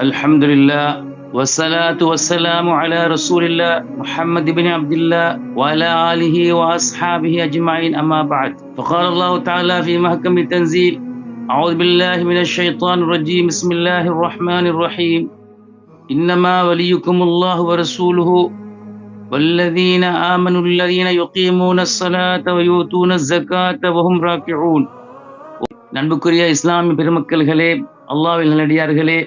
الحمد لله والصلاة والسلام على رسول الله محمد بن عبد الله وعلى آله وأصحابه أجمعين أما بعد فقال الله تعالى في محكم التنزيل أعوذ بالله من الشيطان الرجيم بسم الله الرحمن الرحيم إنما وليكم الله ورسوله والذين آمنوا الذين يقيمون الصلاة ويؤتون الزكاة وهم راكعون நண்புக்குரிய இஸ்லாமிய பெருமக்கள்களே அல்லாஹ்வின் நல்லடியார்களே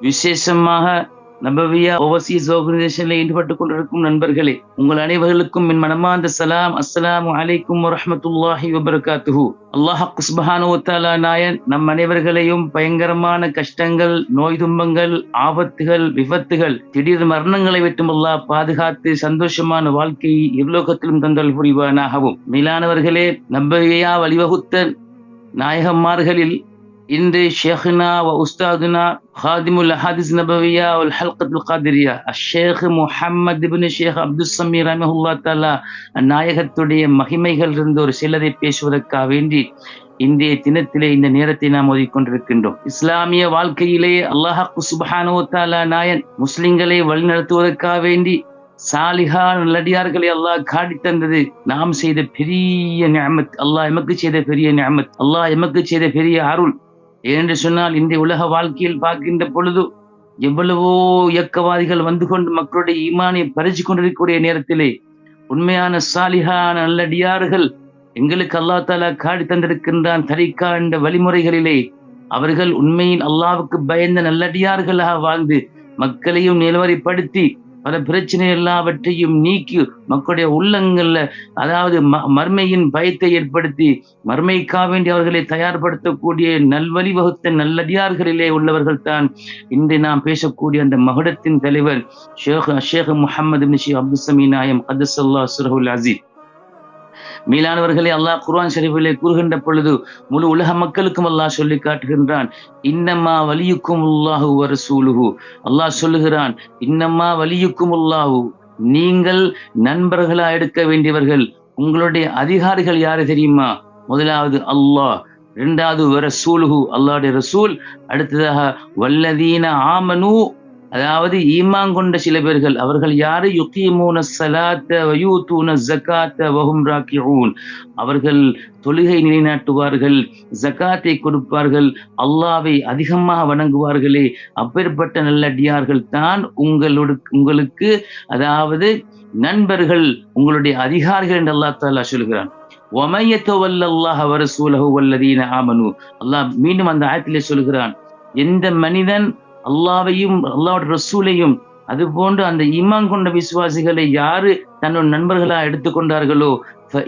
விசேஷமாக நபவியா ஓவர்சீஸ் ஆர்கனைசேஷன்ல ஈடுபட்டு கொண்டிருக்கும் நண்பர்களே உங்கள் அனைவர்களுக்கும் என் மனமார்ந்த சலாம் அஸ்லாம் அலைக்கும் வரமத்துல்லாஹி வபரகாத்துஹு. அல்லாஹ் சுப்ஹானஹு நாயன் நம் அனைவர்களையும் பயங்கரமான கஷ்டங்கள் நோய் துன்பங்கள் ஆபத்துகள் விபத்துகள் திடீர் மரணங்களை விட்டும் அல்லாஹ் பாதுகாத்து சந்தோஷமான வாழ்க்கையை இவ்லோகத்திலும் தந்தல் புரிவானாகவும். மேலானவர்களே நம்பவியா வழிவகுத்த நாயகமார்களில் இன்று ஷேஹ்னா வ உஸ்தாதுனா ஹாதிமுல் ஹாதிஸ் நபவியா வல் ஹல்கத்துல் காதிரியா அஷேக் முஹம்மது இபின் ஷேக் அப்துல் சமீர் ரஹ்மஹுல்லா தாலா நாயகத்துடைய மகிமைகள் இருந்து ஒரு சிலரை பேசுவதற்காக வேண்டி இன்றைய தினத்திலே இந்த நேரத்தை நாம் ஓதிக்கொண்டிருக்கின்றோம் இஸ்லாமிய வாழ்க்கையிலே அல்லாஹ் சுப்ஹானஹு தாலா நாயன் முஸ்லிம்களை வழிநடத்துவதற்காக வேண்டி சாலிஹா நல்லடியார்களை அல்லாஹ் காட்டி தந்தது நாம் செய்த பெரிய ஞாமத் அல்லாஹ் எமக்கு செய்த பெரிய ஞாமத் அல்லாஹ் எமக்கு செய்த பெரிய அருள். ஏனென்று சொன்னால் இந்த உலக வாழ்க்கையில் பார்க்கின்ற பொழுது எவ்வளவோ இயக்கவாதிகள் வந்து கொண்டு மக்களுடைய ஈமானை பறிச்சு கொண்டிருக்கக்கூடிய நேரத்திலே உண்மையான சாலிஹான நல்லடியார்கள் எங்களுக்கு அல்லா தாலா காடி தந்திருக்கின்றான் தரிக்கா என்ற வழிமுறைகளிலே அவர்கள் உண்மையின் அல்லாவுக்கு பயந்த நல்லடியார்களாக வாழ்ந்து மக்களையும் நிலவரிப்படுத்தி பல பிரச்சனை எல்லாவற்றையும் நீக்கி மக்களுடைய உள்ளங்கள்ல அதாவது மர்மையின் பயத்தை ஏற்படுத்தி மர்மைக்காக வேண்டி அவர்களை தயார்படுத்தக்கூடிய நல்வழி வகுத்த நல்லடியார்களிலே உள்ளவர்கள் தான் இன்று நாம் பேசக்கூடிய அந்த மகுடத்தின் தலைவர் ஷேக் ஷேக் முகமது நிஷி அப்துல் சமீ நாயம் அப்துல்லா சுரஹுல் அசீத் மீளானவர்களை அல்லாஹ் குர்ஆன் ஷரீஃபிலே கூறுகின்ற பொழுது முழு உலக மக்களுக்கும் அல்லாஹ் சொல்லி காட்டுகின்றான் இன்னம்மா வலியுக்கும் உல்லாஹு வரசூலுகு அல்லாஹ் சொல்லுகிறான் இன்னம்மா வலியுக்கும் உல்லாஹு நீங்கள் நண்பர்களா எடுக்க வேண்டியவர்கள் உங்களுடைய அதிகாரிகள் யாரு தெரியுமா? முதலாவது அல்லாஹ் இரண்டாவது ரசூலுஹு அல்லாஹுடைய ரசூல் அடுத்ததாக வல்லதீன ஆமனு அதாவது ஈமான் கொண்ட சில பேர்கள் அவர்கள் யாரு? யுகீமூன சலாத்த வயூத்தூன ஜக்காத்த வஹும் ராக்கியூன் அவர்கள் தொழுகை நிலைநாட்டுவார்கள் ஜக்காத்தை கொடுப்பார்கள் அல்லாவை அதிகமாக வணங்குவார்களே. அப்பேற்பட்ட நல்லடியார்கள் தான் உங்களோட உங்களுக்கு அதாவது நண்பர்கள் உங்களுடைய அதிகாரிகள் என்று அல்லா தாலா சொல்கிறான். ஆமனு. அல்லாஹ் மீண்டும் அந்த ஆயத்திலே சொல்கிறான் எந்த மனிதன் அல்லாவையும் அல்லாவோட ரசூலையும் அது போன்று அந்த ஈமான் கொண்ட விசுவாசிகளை யாரு தன்னோட நண்பர்களா எடுத்துக்கொண்டார்களோ?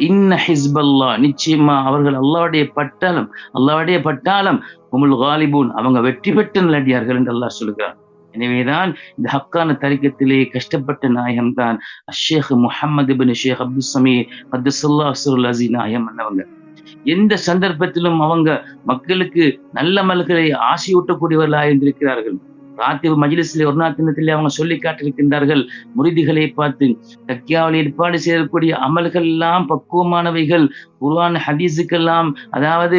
இன்ன ஹிஸ்பல்லா நிச்சயமா அவர்கள் அல்லாவுடைய பட்டாளம் அல்லாவுடைய பட்டாளம். உமுல் காலிபூன் அவங்க வெற்றி பெற்ற நல்லடியார்கள் என்று அல்லாஹ் சொல்கிறார் எனவேதான் இந்த ஹக்கான தரிக்கத்திலே கஷ்டப்பட்ட நாயகம் தான் அஷேக் முஹம்மது பின் ஷேக் அப்துல் சமீ அப்துல்லா அசுருல் அசி நாயகம் என்னவங்க எந்த சந்தர்ப்பத்திலும் அவங்க மக்களுக்கு நல்ல மல்களை ஆசையூட்டக்கூடியவர்களாக இருந்திருக்கிறார்கள். ராத்திரி மஜிலிஸ்ல ஒரு நாள் தினத்திலே அவங்க சொல்லி காட்டிருக்கின்றார்கள் முறிதிகளை பார்த்து தக்கியாவில் ஏற்பாடு செய்யக்கூடிய அமல்கள் எல்லாம் பக்குவமானவைகள் குருவான ஹதீஸுக்கெல்லாம் அதாவது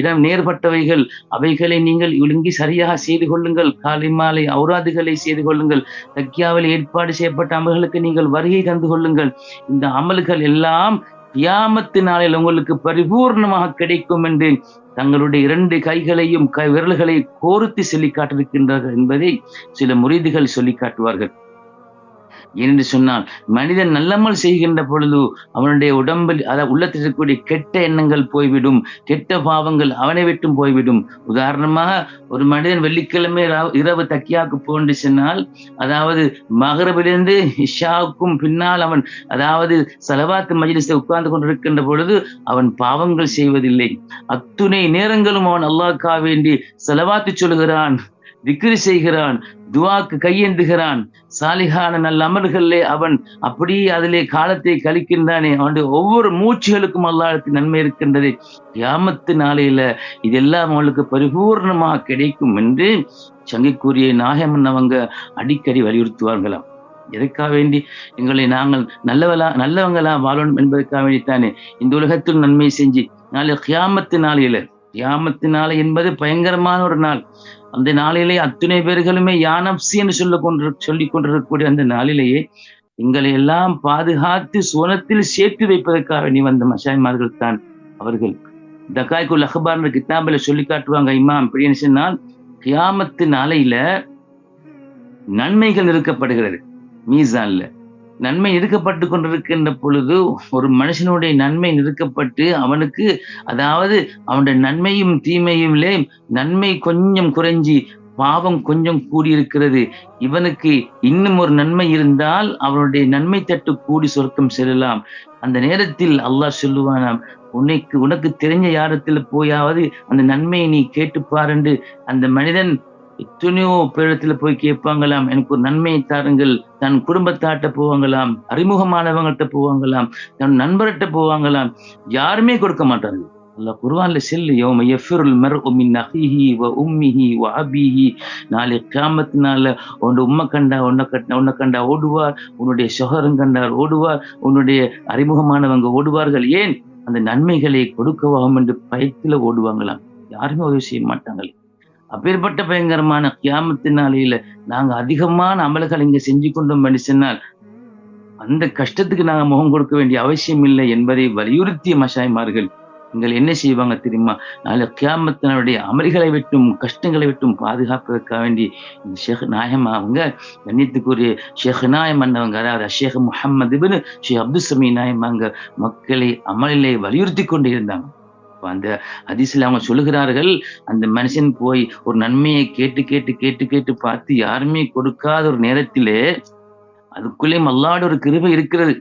இடம் நேர்பட்டவைகள் அவைகளை நீங்கள் ஒழுங்கி சரியாக செய்து கொள்ளுங்கள் காலை மாலை அவுராதுகளை செய்து கொள்ளுங்கள் தக்கியாவில் ஏற்பாடு செய்யப்பட்ட அமல்களுக்கு நீங்கள் வருகை தந்து கொள்ளுங்கள். இந்த அமல்கள் எல்லாம் கியாமத்து நாளில் உங்களுக்கு பரிபூர்ணமாக கிடைக்கும் என்று தங்களுடைய இரண்டு கைகளையும் கை விரல்களை கோர்த்து சொல்லி காட்டிருக்கின்றார்கள் என்பதை சில முறிதுகள் சொல்லி காட்டுவார்கள் ஏனென்று சொன்னால் மனிதன் நல்லமல் செய்கின்ற பொழுது அவனுடைய உடம்பில் அதாவது உள்ளத்தில் இருக்கக்கூடிய கெட்ட எண்ணங்கள் போய்விடும் கெட்ட பாவங்கள் அவனை விட்டும் போய்விடும். உதாரணமாக ஒரு மனிதன் வெள்ளிக்கிழமை இரவு தக்கியாக்கு போன்று சொன்னால் அதாவது மகரவிலிருந்து இஷாவுக்கும் பின்னால் அவன் அதாவது செலவாத்து மஜிலிசை உட்கார்ந்து கொண்டிருக்கின்ற பொழுது அவன் பாவங்கள் செய்வதில்லை. அத்துணை நேரங்களும் அவன் அல்லாஹ்க்கா வேண்டி செலவாத்து சொல்கிறான் திக்ரி செய்கிறான் துவாக்கு கையேந்துகிறான். சாலிகான நல்ல அமல்களிலே அவன் அப்படியே அதிலே காலத்தை கழிக்கின்றானே. அவனுடைய ஒவ்வொரு மூச்சுகளுக்கும் அல்லாஹ்வுக்கு நன்மை இருக்கின்றது. கியாமத்து நாளையில இதெல்லாம் அவளுக்கு பரிபூர்ணமாக கிடைக்கும் என்று சங்கைக்குரிய நாயமன் அவங்க அடிக்கடி வலியுறுத்துவார்களாம். எதற்காக வேண்டி? எங்களை நாங்கள் நல்லவளா நல்லவங்களா வாழணும் என்பதற்காக வேண்டித்தானே. இந்த உலகத்தில் நன்மை செஞ்சு நாளை கியாமத்து நாளையில கியாமத்து நாளை என்பது பயங்கரமான ஒரு நாள். அந்த நாளிலே அத்துணை பேர்களுமே யானப்சி என்று சொல்ல கொண்டு சொல்லிக் கொண்டிருக்கக்கூடிய அந்த நாளிலேயே எங்களை எல்லாம் பாதுகாத்து சுவனத்தில் சேர்த்து வைப்பதற்காக நீ வந்த மசாய்மார்கள் தான் அவர்கள். தக்காய்க்குல் அஹ்பார் கித்தாபில் சொல்லி காட்டுவாங்க இமாம் அப்படின்னு சொன்னால் கியாமத்து நாளையில நன்மைகள் நிறுக்கப்படுகிறது. மீசான்ல. நன்மை நிறுக்கப்பட்டு கொண்டிருக்கின்ற பொழுது ஒரு மனுஷனுடைய நன்மை நிறுக்கப்பட்டு அவனுக்கு அதாவது அவனுடைய நன்மையும் தீமையும்லே நன்மை கொஞ்சம் குறைஞ்சி பாவம் கொஞ்சம் கூடியிருக்கிறது. இவனுக்கு இன்னும் ஒரு நன்மை இருந்தால் அவனுடைய நன்மை தட்டு கூடி சொர்க்கம் செல்லலாம். அந்த நேரத்தில் அல்லாஹ் சொல்லுவானாம் உனக்கு உனக்கு தெரிஞ்ச யாரத்தில் போயாவது அந்த நன்மையை நீ கேட்டு பாருண்டு அந்த மனிதன் எத்தனையோ பேரத்துல போய் கேட்பாங்களாம். எனக்கு ஒரு நன்மையை தாருங்கள். தன் குடும்பத்தாட்ட போவாங்களாம். அறிமுகமானவங்கள்ட்ட போவாங்களாம். தன் நண்பர்கிட்ட போவாங்களாம். யாருமே கொடுக்க மாட்டாங்க அல்லாஹ் குர்வான்ல செல்லு யோம எஃபிருல் மர் மின் நஹிஹி வ உம்மிஹி வ அபிஹி. நாளை கிராமத்தினால உன்னோட உம்மை கண்டா உன்னை கட் உன்னை கண்டா ஓடுவார். உன்னுடைய சுகரும் கண்டார் ஓடுவார். உன்னுடைய அறிமுகமானவங்க ஓடுவார்கள். ஏன்? அந்த நன்மைகளை கொடுக்கவாகும் என்று பயத்துல ஓடுவாங்களாம். யாருமே உதவி செய்ய மாட்டாங்களே அப்பேற்பட்ட பயங்கரமான கியாமத்து நாளையில நாங்க அதிகமான அமல்கள் இங்க செஞ்சு கொண்டோம் என்று சொன்னால் அந்த கஷ்டத்துக்கு நாங்க முகம் கொடுக்க வேண்டிய அவசியம் இல்லை என்பதை வலியுறுத்திய மஷாய்மார்கள். நீங்கள் என்ன செய்வாங்க தெரியுமா? நாளை கியாமத்தினுடைய அமல்களை விட்டும் கஷ்டங்களை விட்டும் பாதுகாப்பதற்காக வேண்டி இந்த ஷேக் நாயம் அவங்க கண்ணியத்துக்குரிய ஷேக் நாயம் அண்ணவங்க அதாவது ஷேக் முகமது ஷேக் அப்துல் சமீ நாயம் அவங்க மக்களை அமலிலே வலியுறுத்தி கொண்டு இருந்தாங்க. அப்ப அந்த அதிசயில் அவங்க சொல்லுகிறார்கள் அந்த மனுஷன் போய் ஒரு நன்மையை கேட்டு கேட்டு கேட்டு கேட்டு பார்த்து யாருமே கொடுக்காத ஒரு நேரத்திலே அதுக்குள்ளேயும் அல்லாட ஒரு கிருபை இருக்கிறது.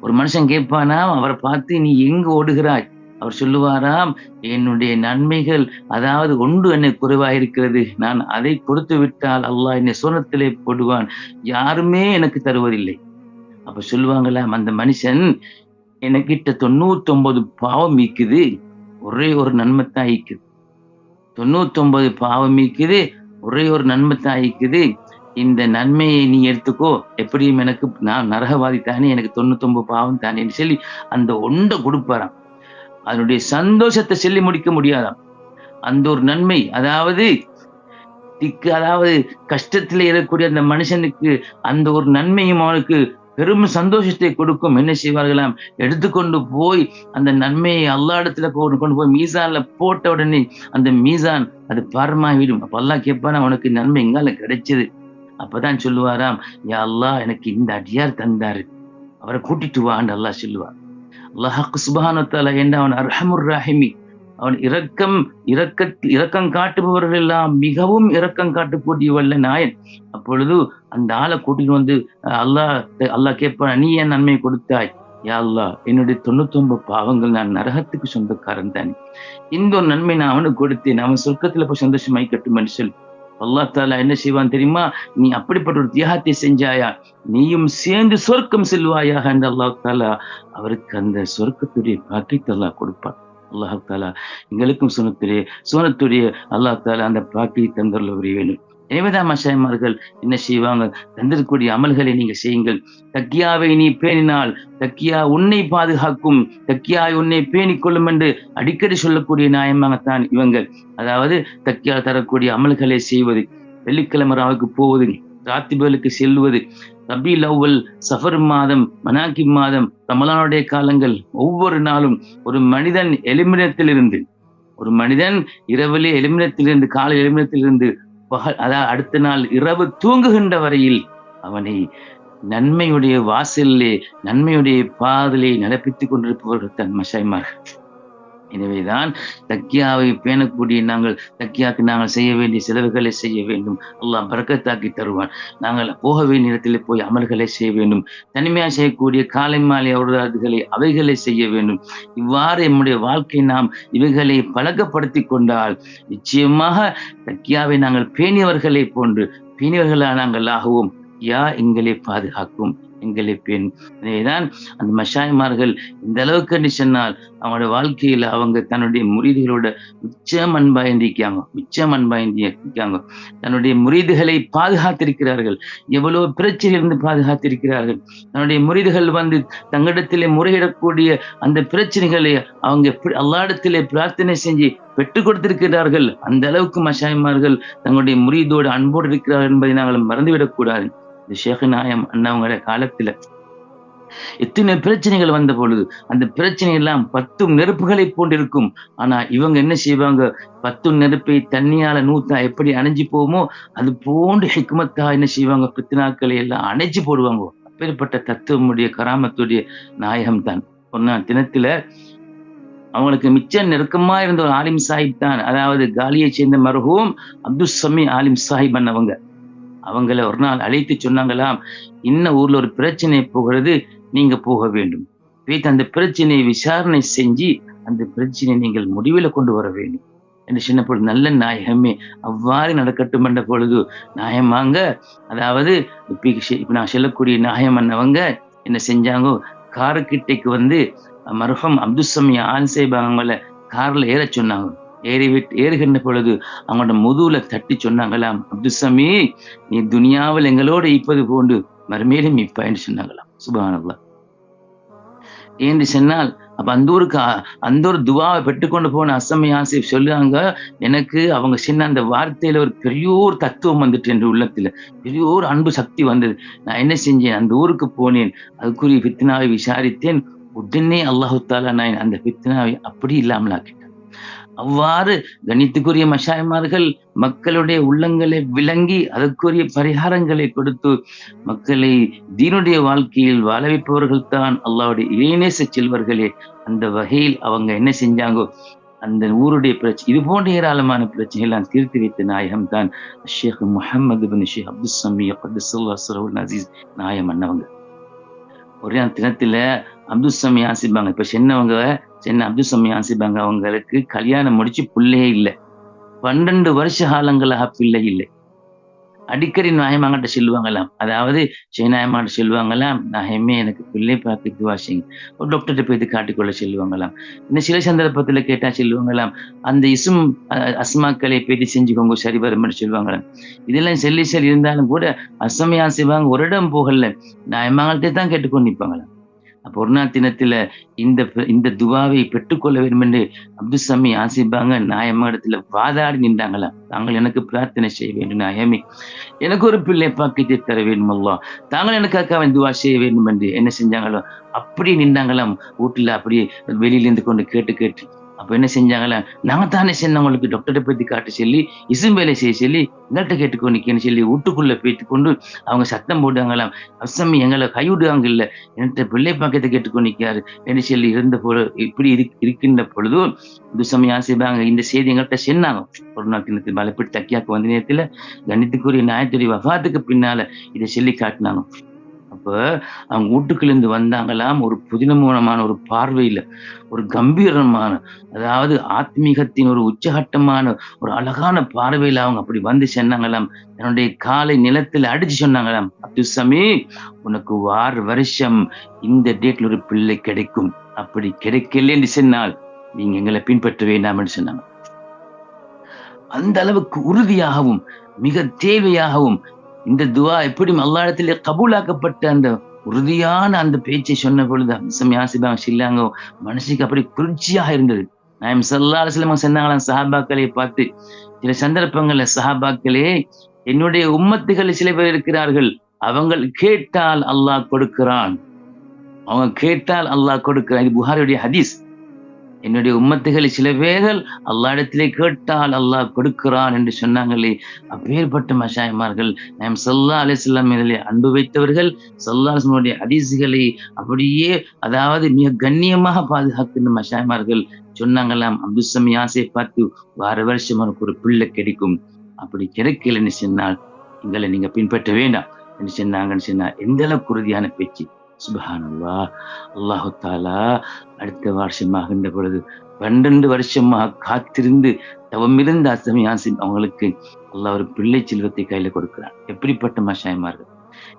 ஒரு மனுஷன் கேட்பானா அவரை பார்த்து நீ எங்கு ஓடுகிறாய்? அவர் சொல்லுவாராம் என்னுடைய நன்மைகள் அதாவது ஒன்று என்னை குறைவாயிருக்கிறது. நான் அதை கொடுத்து விட்டால் அல்லாஹ் என்னை சோனத்திலே போடுவான். யாருமே எனக்கு தருவதில்லை. அப்ப சொல்லுவாங்களாம் அந்த மனுஷன் எனக்கிட்ட தொண்ணூத்தொன்பது பாவம் மீக்குது ஒரே ஒரு நன்மை தான் ஈக்குது தொண்ணூத்தொன்பது பாவம் மீக்குது ஒரே ஒரு நன்மை தான் ஈக்குது இந்த நன்மையை நீ எடுத்துக்கோ எப்படியும் எனக்கு நான் நரகவாதி தானே எனக்கு தொண்ணூத்தொன்பது பாவம் தானேன்னு சொல்லி அந்த ஒன்றை கொடுப்பாராம். அதனுடைய சந்தோஷத்தை சொல்லி முடிக்க முடியாதாம். அந்த ஒரு நன்மை அதாவது திக்கு அதாவது கஷ்டத்துல இருக்கக்கூடிய அந்த மனுஷனுக்கு அந்த ஒரு நன்மையும் அவனுக்கு பெரும் சந்தோஷத்தை கொடுக்கும். என்ன செய்வார்களாம் எடுத்துக்கொண்டு போய் அந்த நன்மையை அல்லா இடத்துல கொண்டு கொண்டு போய் மீசான்ல போட்ட உடனே அந்த மீசான் அது பாரமாகிவிடும். அப்ப அல்லாஹ் கேட்பானா உனக்கு நன்மை எங்கால கிடைச்சது? அப்பதான் சொல்லுவாராம் யா அல்லாஹ் எனக்கு இந்த அடியார் தந்தாரு. அவரை கூட்டிட்டு வான்னு அல்லாஹ் சொல்லுவார் அல்லாஹ் சுபானத்தால என்ன அவன் அர்ஹமுர் ராஹிமி அவன் இரக்கம் இரக்க இரக்கம் காட்டுபவர்கள் எல்லாம் மிகவும் இரக்கம் காட்டக்கூடிய வல்ல நாயன். அப்பொழுது அந்த ஆளை கூட்டிட்டு வந்து அல்லாஹ் அல்லாஹ் கேட்பான் நீ ஏன் நன்மை கொடுத்தாய்? யா அல்லாஹ் என்னுடைய தொண்ணூத்தி ஒன்பது பாவங்கள் நான் நரகத்துக்கு சொந்தக்காரன் தானே. இந்த ஒரு நன்மை நான் அவனுக்கு கொடுத்தேன். அவன் சொர்க்கத்துல போய் சந்தோஷமாய் கட்டும் மனுஷன். அல்லாஹ் தாலா என்ன செய்வான் தெரியுமா? நீ அப்படிப்பட்ட ஒரு தியாகத்தை செஞ்சாயா? நீயும் சேர்ந்து சொர்க்கம் செல்வாயாக. என்று அல்லாஹ் தாலா அவருக்கு அந்த சொர்க்கத்துடைய பாக்கியத்தை எல்லாம் கொடுப்பான். அல்லாஹு தாலா எங்களுக்கும் சுனத்துடைய அல்லாஹ் தாலா அந்த பாக்கியை தந்தருள வேண்டும். எனவேதான் மஷாய்மார்கள் என்ன செய்வாங்க? தந்திருக்கக்கூடிய அமல்களை நீங்க செய்யுங்கள். தக்கியாவை நீ பேணினால் தக்கியா உன்னை பாதுகாக்கும் தக்கியாய் உன்னை பேணிக்கொள்ளும் என்று அடிக்கடி சொல்லக்கூடிய நியாயமாகத்தான் இவங்கள் அதாவது தக்கியா தரக்கூடிய அமல்களை செய்வது. வெள்ளிக்கிழமை ராவுக்கு போவது ராத்திபலுக்கு செல்வது. ரபி லவ்வல் சஃபர் மாதம் மனாக்கி மாதம் ரமலானுடைய காலங்கள் ஒவ்வொரு நாளும் ஒரு மனிதன் எலிமினத்திலிருந்து ஒரு மனிதன் இரவிலே எலிமினத்திலிருந்து காலை எலிமினத்திலிருந்து பகல் அதாவது அடுத்த நாள் இரவு தூங்குகின்ற வரையில் அவனை நன்மையுடைய வாசலிலே நன்மையுடைய பாதலை நடப்பித்துக் கொண்டிருப்பவர்கள் தன் மஷாய்மார்கள். எனவேதான் தக்கியாவை பேணக்கூடிய நாங்கள் தக்கியாக்கு நாங்கள் செய்ய வேண்டிய செலவுகளை செய்ய வேண்டும். அல்லாஹ் பறக்கத்தாக்கி தருவான். நாங்கள் போக வேண்டிய இடத்தில் போய் அமல்களை செய்ய வேண்டும். தனிமையாக செய்யக்கூடிய காலை மாலை அவர்களை அவைகளை செய்ய வேண்டும். இவ்வாறு நம்முடைய வாழ்க்கை நாம் இவைகளை பழக்கப்படுத்தி கொண்டால் நிச்சயமாக தக்கியாவை நாங்கள் பேணியவர்களை போன்று பேணியவர்களானாங்களாகவும் யா எங்களை பாதுகாக்கும். எங்களை பெண் தான் அந்த மஷாய்மார்கள் இந்த அளவுக்கு சொன்னால் அவங்களோட வாழ்க்கையில அவங்க தன்னுடைய முறிதுகளோட மிச்சம் அன்பாயிருக்காங்க மிச்சம் அன்பாயிருக்காங்க தன்னுடைய முறிதுகளை பாதுகாத்திருக்கிறார்கள். எவ்வளவு பிரச்சனையிலிருந்து பாதுகாத்திருக்கிறார்கள். தன்னுடைய முறிதுகள் வந்து தங்களிடத்திலே முறையிடக்கூடிய அந்த பிரச்சனைகளை அவங்க அல்லாடத்திலே பிரார்த்தனை செஞ்சு பெற்றுக் கொடுத்திருக்கிறார்கள். அந்த அளவுக்கு மஷாய்மார்கள் தங்களுடைய முறிதோடு அன்போடு இருக்கிறார்கள் என்பதை நாங்கள் மறந்துவிடக்கூடாது கூடாது இந்த ஷேகநாயம் அண்ணவங்களோட காலத்துல எத்தனை பிரச்சனைகள் வந்த பொழுது அந்த பிரச்சனை எல்லாம் பத்தும் நெருப்புகளை போன்றிருக்கும். ஆனா இவங்க என்ன செய்வாங்க? பத்தும் நெருப்பை தண்ணியால நூத்தா எப்படி அணைஞ்சு போகுமோ அது போன்று ஹிக்மத்தா என்ன செய்வாங்க? பித்தினாக்களை எல்லாம் அணைச்சு போடுவாங்க. அப்பேற்பட்ட தத்துவமுடைய கராமத்துடைய நாயகம் தான். ஒன்னா தினத்துல அவங்களுக்கு மிச்சம் நெருக்கமா இருந்த ஒரு ஆலிம் சாஹிப் தான். அதாவது காலியை சேர்ந்த மருகும் அப்துல் சமி ஆலிம் சாஹிப் அண்ணவங்க. அவங்கள ஒரு நாள் அழைத்து சொன்னாங்களாம். இன்ன ஊர்ல ஒரு பிரச்சனை போகிறது நீங்க போக வேண்டும். வீட்டு அந்த பிரச்சனையை விசாரணை செஞ்சு அந்த பிரச்சனையை நீங்கள் முடிவில் கொண்டு வர வேண்டும். என்று சின்ன பொழுது நல்ல நாயகமே அவ்வாறு நடக்கட்டும் என்ற பொழுது நாயமாங்க அதாவது இப்போ இப்போ நான் சொல்லக்கூடிய நாயம் அண்ணவங்க என்ன செஞ்சாங்கோ காருக்கிட்டைக்கு வந்து மருகம் அப்துசமியா ஆன் செய்வாங்கள காரில் ஏற சொன்னாங்க ஏறி விட்டு ஏறுகின்ற பொழுது அவங்களோட முதுகுல தட்டி சொன்னாங்களாம் அப்துசமி நீ துனியாவில் எங்களோடு இப்பது போண்டு இப்ப என்று சொன்னாங்களாம். சுபானல்லா என்று சொன்னால் அப்ப அந்த ஊருக்கு அந்த ஒரு துவாவை பெற்றுக்கொண்டு போன அசமி ஆசிப் சொல்லுவாங்க எனக்கு அவங்க சின்ன அந்த வார்த்தையில ஒரு பெரிய ஒரு தத்துவம் வந்துட்டு என்று உள்ளத்துல பெரிய ஒரு அன்பு சக்தி வந்தது. நான் என்ன செஞ்சேன்? அந்த ஊருக்கு போனேன். அதுக்குரிய பித்னாவை விசாரித்தேன். உடனே அல்லாஹு தாலா நான் அந்த பித்னாவை அப்படி இல்லாமல் அவ்வாறு கணித்துக்குரிய மஷாய்மார்கள் மக்களுடைய உள்ளங்களை விளங்கி அதற்குரிய பரிகாரங்களை கொடுத்து மக்களை தீனுடைய வாழ்க்கையில் வாழ வைப்பவர்கள் தான் அல்லாவுடைய இணைநேச செல்வர்களே. அந்த வகையில் அவங்க என்ன செஞ்சாங்கோ அந்த ஊருடைய பிரச்சனை இது போன்ற ஏராளமான பிரச்சனைகள் தீர்த்து வைத்த நாயகம் தான் ஷேக் முகமது பின் ஷேக் அப்துல் சமி அப்துல் அசீஸ் நாயம் அண்ணவங்க. ஒரே தினத்துல அப்துல் சமி ஆசிப்பாங்க இப்ப சின்னவங்க சின்ன அப்துல் சமி ஆசிப்பாங்க அவங்களுக்கு கல்யாணம் முடிச்சு பிள்ளையே இல்லை. பன்னெண்டு வருஷ காலங்களாக பிள்ளை இல்லை. அடிக்கடி நாயமாங்கிட்ட சொல்லுவாங்களாம். அதாவது சேனாயமாட்ட சொல்லுவாங்களாம். நாயமே எனக்கு பிள்ளை பார்த்து துவாசிங்க ஒரு டாக்டர்கிட்ட போய் காட்டிக்கொள்ள சொல்லுவாங்களாம். இன்னும் சில சந்தர்ப்பத்துல கேட்டா சொல்லுவாங்களாம். அந்த இசும் அஸ்மாக்களை பேட்டி செஞ்சுக்கோங்க சரி வரும்னு சொல்லுவாங்களாம். இதெல்லாம் செல்லி செல் இருந்தாலும் கூட அசமையா செய்வாங்க ஒரு இடம் போகல. நாயமாங்கள்ட்டே தான் கேட்டுக்கொண்டு நிற்பாங்களாம் அப்போ ஒரு நாள் தினத்துல இந்த இந்த துவாவை பெற்றுக்கொள்ள வேண்டும் என்று அப்துல் சமி ஆசிப்பாங்க நாயம்மாடத்துல வாதாடி நின்றாங்களாம். தாங்கள் எனக்கு பிரார்த்தனை செய்ய வேண்டும் நாயமி எனக்கு ஒரு பிள்ளை பாக்கியத்தை தர வேண்டுமல்லோ தாங்கள் எனக்காக துவா செய்ய வேண்டும் என்று என்ன செஞ்சாங்களோ அப்படி நின்றாங்களாம். வீட்டுல அப்படியே வெளியில இருந்து கொண்டு கேட்டு கேட்டு அப்ப என்ன செஞ்சாங்களா நாங்க தானே சென்னவங்களுக்கு டாக்டரை பத்தி காட்ட சொல்லி இசும் வேலை செய்ய சொல்லி எங்கள்கிட்ட நிக்கன்னு சொல்லி வீட்டுக்குள்ள போயிட்டு கொண்டு அவங்க சத்தம் போடுவாங்களாம் அசமி எங்களை கைவிடுவாங்க இல்ல. என்கிட்ட பிள்ளை பக்கத்தை கேட்டுக்கொண்டிருக்காரு என்று சொல்லி இருந்த போல இப்படி இருக்கின்ற பொழுது துசமி ஆசைப்பாங்க இந்த செய்தி எங்கள்கிட்ட சொன்னாங்க. ஒரு நாள் தினத்தில் மலைப்பிட்டு தக்கியாக்கு வந்த நேரத்துல கணித்துக்குரிய நியாயத்துடைய வஃபாத்துக்கு பின்னால இதை சொல்லி காட்டினாங்க. அப்ப அவங்க வீட்டுக்குள்ளேருந்து வந்தாங்களாம் ஒரு புதினமூலமான ஒரு பார்வையில ஒரு கம்பீரமான அதாவது ஆத்மீகத்தின் ஒரு உச்சகட்டமான ஒரு அழகான பார்வையில அவங்க அப்படி வந்து சொன்னாங்களாம். என்னுடைய காலை நிலத்தில் அடிச்சு சொன்னாங்களாம் அப்துல் சமி உனக்கு வார வருஷம் இந்த டேட்ல ஒரு பிள்ளை கிடைக்கும். அப்படி கிடைக்கல என்று சொன்னால் நீங்க எங்களை பின்பற்ற வேண்டாம்னு சொன்னாங்க. அந்த அளவுக்கு உறுதியாகவும் மிக தேவையாகவும் இந்த துவா எப்படி அல்லாடத்திலே கபூலாக்கப்பட்ட அந்த உறுதியான அந்த பேச்சை சொன்ன பொழுது அம்சம் யாசிபா சொல்லாங்க மனசுக்கு அப்படி குளிர்ச்சியாக இருந்தது. நான் சல்லா அலுவலமா சொன்னாங்களாம் சஹாபாக்களை பார்த்து சில சந்தர்ப்பங்கள்ல சஹாபாக்களே என்னுடைய உம்மத்துகள் சில பேர் இருக்கிறார்கள். அவங்கள் கேட்டால் அல்லாஹ் கொடுக்கிறான். அவங்க கேட்டால் அல்லாஹ் கொடுக்கிறான். இது புகாரியுடைய ஹதீஸ். என்னுடைய உம்மத்துகளை சில பேர்கள் அல்லா இடத்திலே கேட்டால் அல்லாஹ் கொடுக்கிறான் என்று சொன்னாங்களே. அப்பேற்பட்ட மஷாயமார்கள் நாம் சல்லா அலிஸ்லாம் அன்பு வைத்தவர்கள் சல்லா அலிஸ்லமுடைய அதிசுகளை அப்படியே அதாவது மிக கண்ணியமாக பாதுகாக்கின்ற மஷாயமார்கள் சொன்னாங்களாம். அப்துசமி ஆசையை பார்த்து வார வருஷம் எனக்கு ஒரு பிள்ளை கிடைக்கும். அப்படி கிடைக்கலன்னு சொன்னால் எங்களை நீங்க பின்பற்ற வேண்டாம். என்று சொன்னாங்கன்னு சொன்னா எந்த அளவுக்கு உறுதியான பேச்சு? சுபஹானல்லா அல்லாஹு தாலா அடுத்த வருஷமாகின்ற பொழுது பன்னெண்டு வருஷமாக காத்திருந்து தவமிருந்த அசமி யாசின் அவங்களுக்கு அல்லாஹ் ஒரு பிள்ளை செல்வத்தை கையில கொடுக்கிறான். எப்படிப்பட்ட மஷாயமார்கள்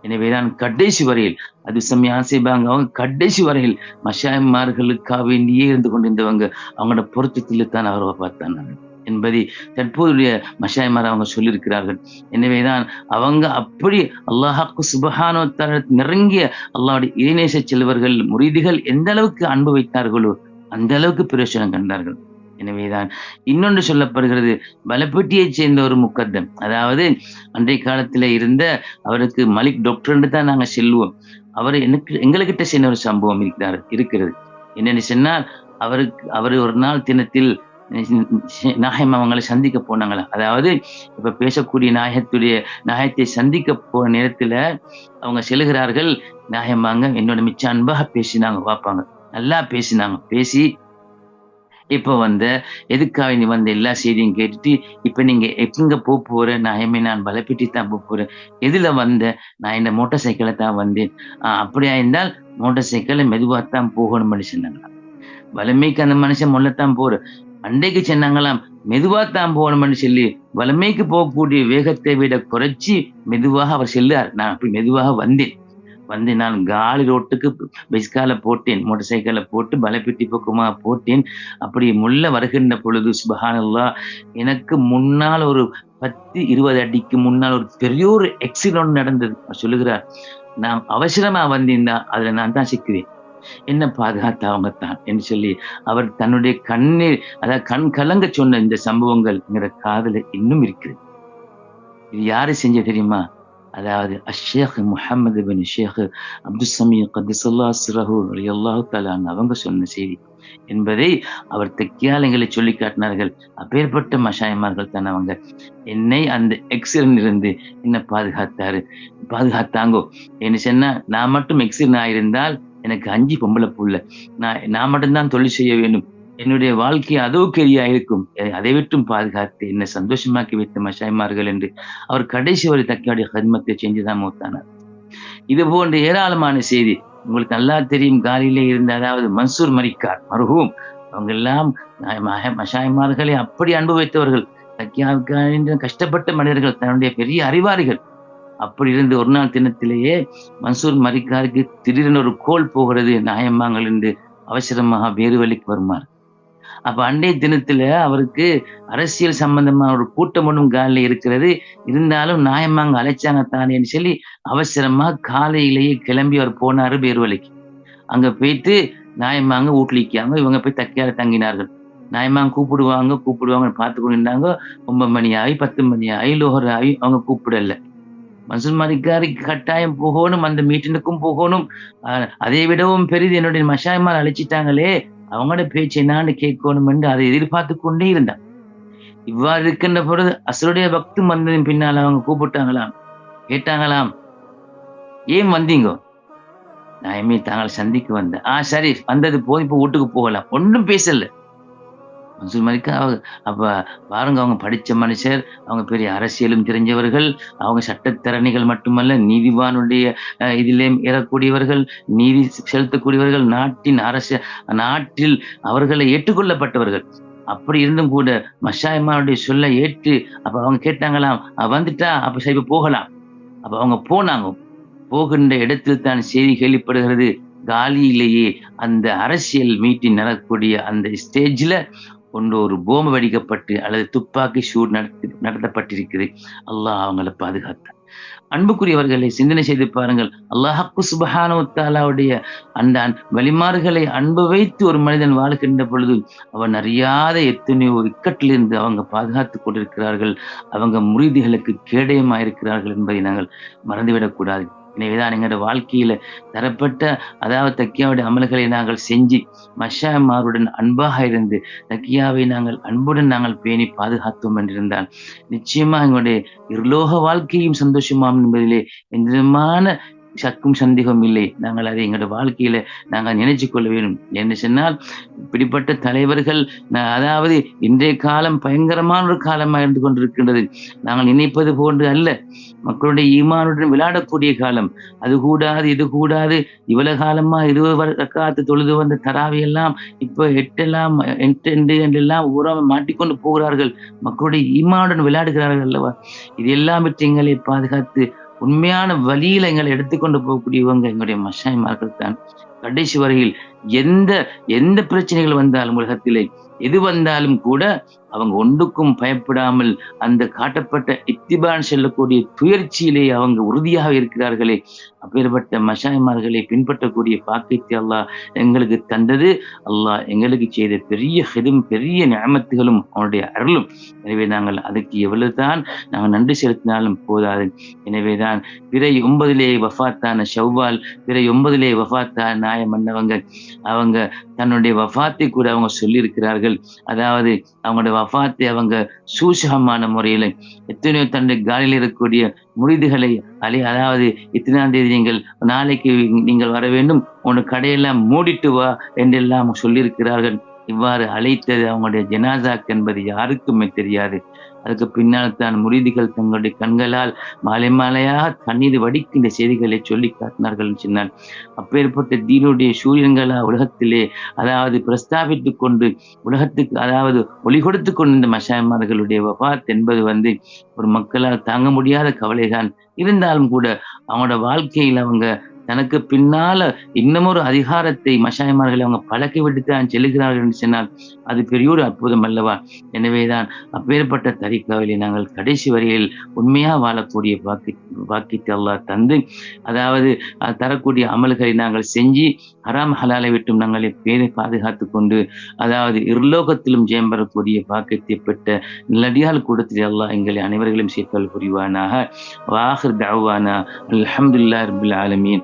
எனவேதான் கடைசி வரையில் அது சமயம் செய்வாங்க அவங்க கடைசி வரையில் மஷாயமார்களுக்காக வேண்டியே இருந்து கொண்டிருந்தவங்க அவங்களோட பொருத்தத்தில் தான் அவரை பார்த்தாங்க என்பதை தற்போதைய மஷாய்மார் அவங்க சொல்லியிருக்கிறார்கள். எனவேதான் அவங்க அப்படி அல்லாஹாக்கு சுபஹானோ நெருங்கிய அல்லாவுடைய இறைநேச செல்வர்கள் முறிதிகள் எந்த அளவுக்கு அன்பு வைத்தார்களோ அந்த அளவுக்கு பிரயோசனம் கண்டார்கள். எனவேதான் இன்னொன்று சொல்லப்படுகிறது பலப்பட்டியைச் சேர்ந்த ஒரு முக்கத்தம் அதாவது அன்றைய காலத்தில் இருந்த அவருக்கு மலிக் டாக்டர்னு தான் நாங்க செல்வோம். அவர் எனக்கு எங்களுக்கிட்ட சேர்ந்த ஒரு சம்பவம் இருக்கிறார் இருக்கிறது. என்னென்னு சொன்னால் அவருக்கு அவர் ஒரு நாள் தினத்தில் நாயம் அவங்களை சந்திக்க போனாங்களா? அதாவது இப்ப பேசக்கூடிய நாயகத்துடைய நாயத்தை சந்திக்க போன நேரத்துல அவங்க செல்கிறார்கள் நாயமாங்க என்னோட மிச்ச அன்பாக பேசினாங்க பார்ப்பாங்க. நல்லா பேசினாங்க. பேசி இப்ப வந்த எதுக்காக நீ வந்த எல்லா செய்தியும் கேட்டுட்டு இப்ப நீங்க எங்க போக போற? நாயமே நான் பலப்பெட்டி தான் போக போறேன். எதுல வந்த? நான் இந்த மோட்டார் சைக்கிளை தான் வந்தேன். ஆஹ் அப்படியா இருந்தால் மோட்டார் சைக்கிளை மெதுவாக தான் போகணும்னு சொன்னாங்க. வலிமைக்கு அந்த மனுஷன் முள்ளத்தான் போற அண்டைக்கு சொன்னாங்களாம் மெதுவா தான் போகணும்னு சொல்லி வலமைக்கு போகக்கூடிய வேகத்தை விட குறைச்சி மெதுவாக அவர் செல்லார் நான் அப்படி மெதுவாக வந்தேன். வந்து நான் காலி ரோட்டுக்கு பிஸ்கால போட்டேன் மோட்டார் சைக்கிள போட்டு பலப்பெட்டி பக்கமாக போட்டேன். அப்படி முள்ள வருகின்ற பொழுது சுபஹானல்லா எனக்கு முன்னால் ஒரு பத்து இருபது அடிக்கு முன்னால் ஒரு பெரிய ஒரு எக்ஸிடென்ட் நடந்தது. அவர் சொல்லுகிறார் நான் அவசரமா வந்திருந்தா அதுல நான் தான் சிக்குவேன். என்ன பாதுகாத்தவங்க தான் என்று சொல்லி அவர் தன்னுடைய கண்ணீர் அதாவது கண் கலங்க சொன்ன இந்த சம்பவங்கள்ங்கிற காதல இன்னும் இருக்குது இது யாரு செஞ்ச தெரியுமா? அதாவது அஷேக் முஹம்மது பின் ஷேக் அப்துல் சமீ கதிசல்லா சிரஹூ அல்லாஹு தலான் அவங்க சொன்ன செய்தி என்பதை அவர் தெக்கியாலங்களை சொல்லி காட்டினார்கள். அப்பேற்பட்ட மஷாயமார்கள் தான் அவங்க. என்னை அந்த எக்ஸிடென்ட் இருந்து என்ன பாதுகாத்தாரு? பாதுகாத்தாங்கோ? என்ன சொன்னா நான் மட்டும் எக்ஸிடென்ட் ஆயிருந்தால் எனக்கு அஞ்சு பொம்பளை புள்ள. நான் நான் மட்டும்தான் தொழில் செய்ய வேண்டும். என்னுடைய வாழ்க்கை அதோ கெரியா இருக்கும் அதை விட்டும் பாதுகாத்து என்னை சந்தோஷமாக்கி வைத்த மஷாய்மார்கள் என்று அவர் கடைசி வரை தக்கியாவுடைய கர்மத்தை செஞ்சுதான் மூத்தானார். இது போன்ற ஏராளமான செய்தி உங்களுக்கு நல்லா தெரியும். காலிலே இருந்த அதாவது மன்சூர் மரிக்கார் மருகும் அவங்க எல்லாம் மஷாய்மார்களை அப்படி அனுபவித்தவர்கள் தக்கியாவுக்கு கஷ்டப்பட்ட மனிதர்கள் தன்னுடைய பெரிய அறிவாளிகள். அப்படி இருந்து ஒரு நாள் தினத்திலேயே மன்சூர் மரிக்காருக்கு திடீரென ஒரு கோல் போகிறது நாயம்மாங்கள் என்று அவசரமாக வேறு வழிக்கு வருமாறு. அப்ப அன்றைய தினத்துல அவருக்கு அரசியல் சம்பந்தமான ஒரு கூட்டம் ஒன்றும் காலில் இருக்கிறது. இருந்தாலும் நாயம்மாங்க அழைச்சாங்க தானேன்னு சொல்லி அவசரமா காலையிலேயே கிளம்பி அவர் போனாரு பேர்வழிக்கு அங்க போயிட்டு நாயம்மாங்க வீட்லிக்காங்க இவங்க போய் தக்கையால தங்கினார்கள். நாயம்மாங்க கூப்பிடுவாங்க கூப்பிடுவாங்க பார்த்து கொண்டிருந்தாங்க ஒன்பது மணி ஆகி பத்து மணி ஆகி லோகர் ஆகி அவங்க கூப்பிடல. மன்சூர் மரிக்காரிக்கு கட்டாயம் போகணும் அந்த மீட்டினுக்கும் போகணும் அதை விடவும் பெரிது என்னுடைய மஷாயமார் அழைச்சிட்டாங்களே அவங்களோட பேச்சு என்னான்னு கேட்கணும் என்று அதை எதிர்பார்த்து கொண்டே இருந்தான் இவ்வாறு இருக்கின்ற பொழுது அசருடைய பக்து வந்ததின் பின்னால் அவங்க கூப்பிட்டாங்களாம் கேட்டாங்களாம் ஏன் வந்தீங்க நான் எம்மே தாங்கள் சந்திக்க வந்தேன் ஆ சரி வந்தது போய் இப்போ வீட்டுக்கு போகலாம் ஒன்றும் பேசல மன்சூர் அவங்க அப்போ பாருங்க அவங்க படிச்ச மனுஷர் அவங்க பெரிய அரசியலும் தெரிஞ்சவர்கள் அவங்க சட்டத்திறனிகள் மட்டுமல்ல நீதிவானுடைய இதிலேயும் ஏறக்கூடியவர்கள் நீதி செலுத்தக்கூடியவர்கள் நாட்டின் அரச நாட்டில் அவர்களை ஏற்றுக்கொள்ளப்பட்டவர்கள். அப்படி இருந்தும் கூட மஷாயமானுடைய சொல்ல ஏற்று அப்ப அவங்க கேட்டாங்களாம் வந்துட்டா அப்ப சரி போகலாம். அப்ப அவங்க போனாங்க. போகின்ற இடத்தில் தான் செய்தி கேள்விப்படுகிறது. காலியிலேயே அந்த அரசியல் மீட்டிங் நடக்கக்கூடிய அந்த ஸ்டேஜ்ல கொண்டு ஒரு போம வெடிக்கப்பட்டு அல்லது துப்பாக்கி ஷூட் நடத்தி நடத்தப்பட்டிருக்குது. அல்லாஹ் அவங்களை பாதுகாத்தார். அன்புக்குரியவர்களை சிந்தனை செய்து பாருங்கள். அல்லாஹக்கு சுபஹானுத்தாலாவுடைய அந்த வழிமாறுகளை அன்பு வைத்து ஒரு மனிதன் வாழ்கின்ற பொழுது அவன் அறியாத எத்தனையோ இக்கட்டிலிருந்து அவங்க பாதுகாத்துக் கொண்டிருக்கிறார்கள். அவங்க முறிதிகளுக்கு கேடயமாயிருக்கிறார்கள் என்பதை நாங்கள் மறந்துவிடக்கூடாது எனவேதான் எங்களோட வாழ்க்கையில தரப்பட்ட அதாவது தக்கியாவுடைய அமல்களை நாங்கள் செஞ்சு மஷாமாருடன் அன்பாக இருந்து தக்கியாவை நாங்கள் அன்புடன் நாங்கள் பேணி பாதுகாத்தோம் என்றிருந்தால் நிச்சயமா எங்களுடைய இருலோக வாழ்க்கையும் சந்தோஷமாம் என்பதிலே எந்த விதமான சக்கும் சந்தேகம் இல்லை. நாங்கள் அதை எங்களோட வாழ்க்கையில நாங்கள் நினைச்சு கொள்ள வேண்டும். என்ன சொன்னால் இப்படிப்பட்ட தலைவர்கள் அதாவது இன்றைய காலம் பயங்கரமான ஒரு காலமாக இருந்து கொண்டிருக்கின்றது. நாங்கள் நினைப்பது போன்று அல்ல. மக்களுடைய ஈமானுடன் விளையாடக்கூடிய காலம். அது கூடாது இது கூடாது. இவ்வளவு காலமா இருபது காத்து தொழுது வந்த தராவை எல்லாம் இப்போ எட்டெல்லாம் எட்டு என்றெல்லாம் உறவை மாட்டிக்கொண்டு போகிறார்கள். மக்களுடைய ஈமானுடன் விளையாடுகிறார்கள் அல்லவா? இது எல்லாம் எங்களை பாதுகாத்து உண்மையான வழியில எங்களை எடுத்துக்கொண்டு போகக்கூடியவங்க எங்களுடைய மஷாய்மார்கள் தான். கடைசி வரையில் எந்த எந்த பிரச்சனைகள் வந்தாலும் உலகத்திலே எது வந்தாலும் கூட அவங்க ஒன்றுக்கும் பயப்படாமல் அந்த காட்டப்பட்ட இத்திபான் செல்லக்கூடிய துயர்ச்சியிலே அவங்க உறுதியாக இருக்கிறார்களே. அப்பேற்பட்ட மஷாய்மார்களை பின்பற்றக்கூடிய பாக்கியத்தை அல்லாஹ் எங்களுக்கு தந்தது. அல்லாஹ் எங்களுக்கு செய்த பெரிய ஹெதும் பெரிய நியமத்துகளும் அவனுடைய அருளும். எனவே நாங்கள் அதுக்கு எவ்வளவுதான் நாங்கள் நன்றி செலுத்தினாலும் போதாது. எனவேதான் பிறை ஒன்பதிலே வஃத்தான ஷவ்வால் பிறை ஒன்பதிலே வஃத்தான நியாயம் பண்ணவங்க அவங்க தன்னுடைய வஃத்தை கூட அவங்க சொல்லியிருக்கிறார்கள். அதாவது அவங்களுடைய வஃத்தை அவங்க சூசகமான முறையில் எத்தனையோ தன்னுடைய காலில் இருக்கக்கூடிய முடிதுகளை அலை அதாவது இத்தனாம் தேதி நீங்கள் நாளைக்கு நீங்கள் வர வேண்டும் உன் கடையெல்லாம் மூடிட்டு வா என்றெல்லாம் சொல்லியிருக்கிறார்கள். இவ்வாறு அழைத்தது அவங்களுடைய ஜனாசாக் என்பது யாருக்குமே தெரியாது. அதுக்கு பின்னால் தான் முறிதிகள் தங்களுடைய கண்களால் மாலை மாலையாக தண்ணீர் வடிக்கின்ற செய்திகளை சொல்லி காட்டினார்கள் சொன்னால் அப்பேற்பட்ட தீனுடைய சூரியன்களா உலகத்திலே அதாவது பிரஸ்தாபித்து கொண்டு உலகத்துக்கு அதாவது ஒளி கொடுத்து கொண்டிருந்த இந்த வபாத் என்பது வந்து ஒரு மக்களால் தாங்க முடியாத கவலைதான். இருந்தாலும் கூட அவங்களோட வாழ்க்கையில் அவங்க தனக்கு பின்னால இன்னமொரு அதிகாரத்தை மஷாயமார்களை அவங்க பழக்கி விட்டு தான் செல்லுகிறார்கள் என்று சொன்னால் அது பெரிய ஒரு அற்புதம் அல்லவா? எனவேதான் அப்பேற்பட்ட தரிக்காவிலே நாங்கள் கடைசி வரையில் உண்மையா வாழக்கூடிய வாக்கி வாக்கித்து அல்லாஹ் தந்து அதாவது தரக்கூடிய அமல்களை நாங்கள் செஞ்சு ஹராம் ஹலாலை விட்டும் நாங்கள் பேரை பாதுகாத்து கொண்டு அதாவது இருலோகத்திலும் ஜெயம் பெறக்கூடிய பாக்கியத்தை பெற்ற நல்லடியால் கூடத்தில் அல்லாஹ் எங்களை அனைவர்களும் சேர்த்தல் புரிவானாக. வாஹர் தாவானா அலமதுல்லா ரபுல் ஆலமீன்.